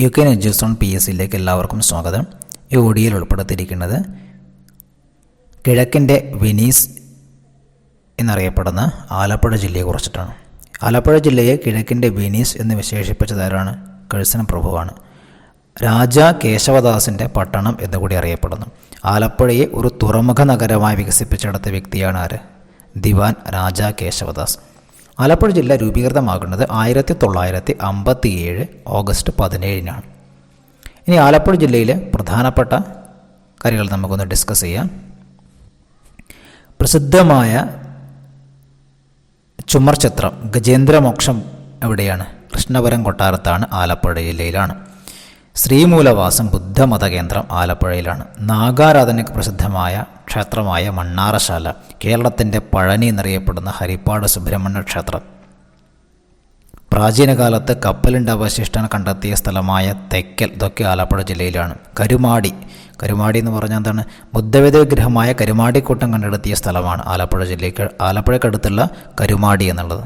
U K on P S സിയിലേക്ക് എല്ലാവർക്കും സ്വാഗതം. ഈ ഓഡിയോയിൽ ഉൾപ്പെടുത്തിയിരിക്കുന്നത് കിഴക്കിന്റെ വെനീസ് എന്നറിയപ്പെടുന്ന ആലപ്പുഴ ജില്ലയെ കുറിച്ചിട്ടാണ്. ആലപ്പുഴ ജില്ലയെ കിഴക്കിന്റെ വെനീസ് എന്ന് വിശേഷിപ്പിച്ചതാരാണ്? കഴ്സന പ്രഭുവാണ്. രാജ കേശവദാസിന്റെ പട്ടണം എന്നുകൂടി അറിയപ്പെടുന്നു. ആലപ്പുഴയെ ഒരു തുറമുഖ നഗരമായി വികസിപ്പിച്ചെടുത്ത വ്യക്തിയാണ് ആര്? ദിവാൻ രാജ കേശവദാസ്. ആലപ്പുഴ ജില്ല രൂപീകൃതമാകുന്നത് ആയിരത്തി തൊള്ളായിരത്തി അമ്പത്തി ഏഴ് ഓഗസ്റ്റ് പതിനേഴിനാണ്. ഇനി ആലപ്പുഴ ജില്ലയിലെ പ്രധാനപ്പെട്ട കാര്യങ്ങൾ നമുക്കൊന്ന് ഡിസ്കസ് ചെയ്യാം. പ്രസിദ്ധമായ ചുമർ ചിത്രം ഗജേന്ദ്രമോക്ഷം എവിടെയാണ്? കൃഷ്ണപുരം കൊട്ടാരത്താണ് ആലപ്പുഴ ജില്ലയിലാണ്. ശ്രീമൂലവാസം ബുദ്ധമത കേന്ദ്രം ആലപ്പുഴയിലാണ്. നാഗാരാധനയ്ക്ക് പ്രസിദ്ധമായ ക്ഷേത്രമായ മണ്ണാറശാല കേരളത്തിന്റെ പഴനി എന്നറിയപ്പെടുന്ന ഹരിപ്പാട് സുബ്രഹ്മണ്യ ക്ഷേത്രം. പ്രാചീനകാലത്ത് കപ്പലിന്റെ അവശിഷ്ടം കണ്ടെത്തിയ സ്ഥലമായ തെക്കൽ ഇതൊക്കെ ആലപ്പുഴ ജില്ലയിലാണ്. കരുമാടി കരുമാടി എന്ന് പറഞ്ഞാൽ എന്താണ്? ബുദ്ധവിധ വിഗ്രഹമായ കരുമാടിക്കൂട്ടം കണ്ടെടുത്തിയ സ്ഥലമാണ് ആലപ്പുഴ ജില്ലയ്ക്ക് ആലപ്പുഴക്കടുത്തുള്ള കരുമാടി എന്നുള്ളത്.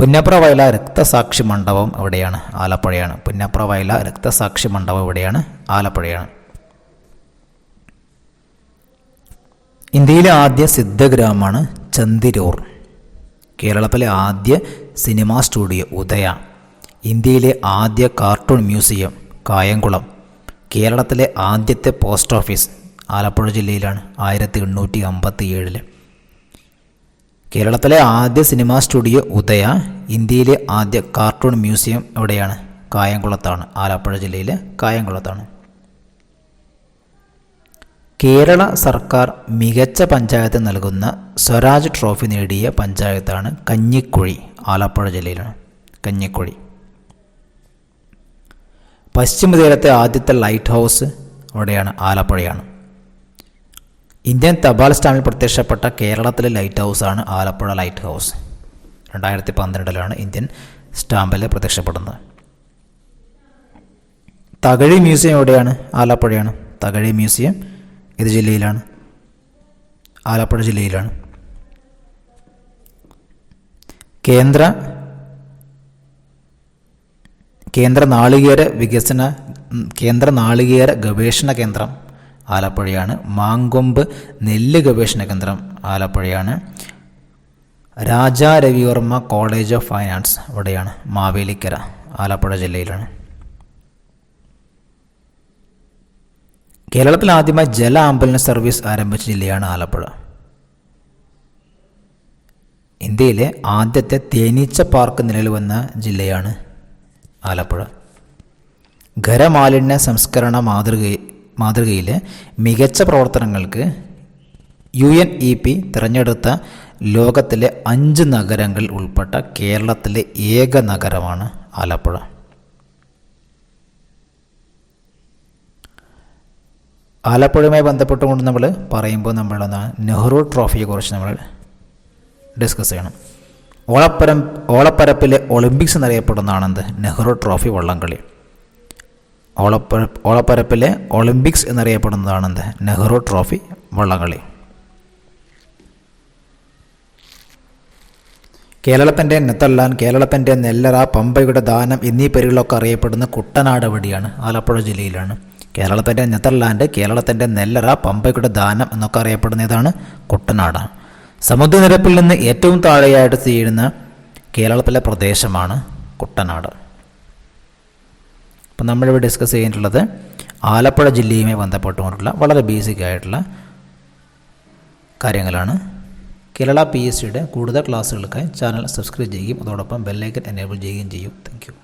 പുന്നപ്ര വയല രക്തസാക്ഷി മണ്ഡപം എവിടെയാണ്? ആലപ്പുഴയാണ്. പുന്നപ്ര വയല രക്തസാക്ഷി മണ്ഡപം എവിടെയാണ്? ആലപ്പുഴയാണ്. ഇന്ത്യയിലെ ആദ്യ സിദ്ധഗ്രാമമാണ് ചന്ദിരൂർ. കേരളത്തിലെ ആദ്യ സിനിമാ സ്റ്റുഡിയോ ഉദയ. ഇന്ത്യയിലെ ആദ്യ കാർട്ടൂൺ മ്യൂസിയം കായംകുളം. കേരളത്തിലെ ആദ്യത്തെ പോസ്റ്റ് ഓഫീസ് ആലപ്പുഴ ജില്ലയിലാണ് ആയിരത്തി എണ്ണൂറ്റി അമ്പത്തി ഏഴിൽ കേരളത്തിലെ ആദ്യ സിനിമാ സ്റ്റുഡിയോ ഉദയ ഇന്ത്യയിലെ ആദ്യ കാർട്ടൂൺ മ്യൂസിയം എവിടെയാണ്? കായംകുളത്താണ്. ആലപ്പുഴ ജില്ലയിലെ കായംകുളത്താണ്. കേരള സർക്കാർ മികച്ച പഞ്ചായത്ത് നൽകുന്ന സ്വരാജ് ട്രോഫി നേടിയ പഞ്ചായത്താണ് കഞ്ഞിക്കുഴി ആലപ്പുഴ ജില്ലയിലാണ്. കഞ്ഞിക്കുഴി. പശ്ചിമ തീരത്തെ ആദ്യത്തെ ലൈറ്റ് ഹൗസ് അവിടെയാണ് ആലപ്പുഴയാണ്. ഇന്ത്യൻ തപാൽ സ്റ്റാമ്പിൽ പ്രത്യക്ഷപ്പെട്ട കേരളത്തിലെ ലൈറ്റ് ഹൗസാണ് ആലപ്പുഴ ലൈറ്റ് ഹൗസ്. രണ്ടായിരത്തി പന്ത്രണ്ടിലാണ് ഇന്ത്യൻ സ്റ്റാമ്പിൽ പ്രത്യക്ഷപ്പെടുന്നത്. തകഴി മ്യൂസിയം എവിടെയാണ്? ആലപ്പുഴയാണ്. തകഴി മ്യൂസിയം ഏത് ജില്ലയിലാണ്? ആലപ്പുഴ ജില്ലയിലാണ്. കേന്ദ്ര കേന്ദ്ര നാളികേര വികസന കേന്ദ്ര നാളികേര ഗവേഷണ കേന്ദ്രം ആലപ്പുഴയാണ്. മാങ്കൊമ്പ് നെല്ല് ഗവേഷണ കേന്ദ്രം ആലപ്പുഴയാണ്. Raja Ravi Varma college of finance ഇവിടെയാണ് മാവേലിക്കര ആലപ്പുഴ ജില്ലയിലാണ്. കേരളത്തിൽ ആദ്യമായി ജല ആംബുലൻസ് സർവീസ് ആരംഭിച്ച ജില്ലയാണ് ആലപ്പുഴ. ഇന്ത്യയിലെ ആദ്യത്തെ തേനീച്ച പാർക്ക് നിലവിൽ വന്ന ജില്ലയാണ് ആലപ്പുഴ. ഖരമാലിന്യ സംസ്കരണ മാതൃക മാതൃകയിലെ മികച്ച പ്രവർത്തനങ്ങൾക്ക് യു എൻ ഇ പി തിരഞ്ഞെടുത്ത ലോകത്തിലെ അഞ്ച് നഗരങ്ങളിൽ ഉൾപ്പെട്ട കേരളത്തിലെ ഏക നഗരമാണ് ആലപ്പുഴ. ആലപ്പുഴയുമായി ബന്ധപ്പെട്ടുകൊണ്ട് നമ്മൾ പറയുമ്പോൾ നമ്മൾ നെഹ്റു ട്രോഫിയെക്കുറിച്ച് നമ്മൾ ഡിസ്കസ് ചെയ്യണം. ഓളപ്പരം ഓളപ്പരപ്പിലെ ഒളിമ്പിക്സ് എന്നറിയപ്പെടുന്നതാണ് എന്ത് നെഹ്റു ട്രോഫി വള്ളംകളി. ഓളപ്പര ഓളപ്പരപ്പിലെ ഒളിമ്പിക്സ് എന്നറിയപ്പെടുന്നതാണ് എന്ത് നെഹ്റു ട്രോഫി വള്ളംകളി. കേരളത്തിന്റെ നെത്തള്ളാൻ കേരളത്തിന്റെ നെല്ലറ പമ്പയുടെ ദാനം എന്നീ പേരുകളൊക്കെ അറിയപ്പെടുന്ന കുട്ടനാട് എവിടെയാണ് ആലപ്പുഴ ജില്ലയിലാണ്. കേരളത്തിന്റെ നെതർലാൻഡ് കേരളത്തിന്റെ നെല്ലറ പമ്പയുടെ ദാനം എന്നൊക്കെ അറിയപ്പെടുന്ന ഇതാണ് കുട്ടനാടാണ് സമുദ്രനിരപ്പിൽ നിന്ന് ഏറ്റവും താഴെയായിട്ട് സ്ഥിതി ചെയ്യുന്ന കേരളത്തിലെ പ്രദേശമാണ് കുട്ടനാട്. അപ്പം നമ്മളിവിടെ ഡിസ്കസ് ചെയ്തിട്ടുള്ളത് ആലപ്പുഴ ജില്ലയുമായി ബന്ധപ്പെട്ടുകൊണ്ടുള്ള വളരെ ബേസിക് ആയിട്ടുള്ള കാര്യങ്ങളാണ്. കേരള പി എസ് സിയുടെ കൂടുതൽ ക്ലാസ്സുകൾക്കായി ചാനൽ സബ്സ്ക്രൈബ് ചെയ്യുകയും അതോടൊപ്പം ബെല്ലൈക്കൻ എനേബിൾ ചെയ്യുകയും ചെയ്യും. താങ്ക്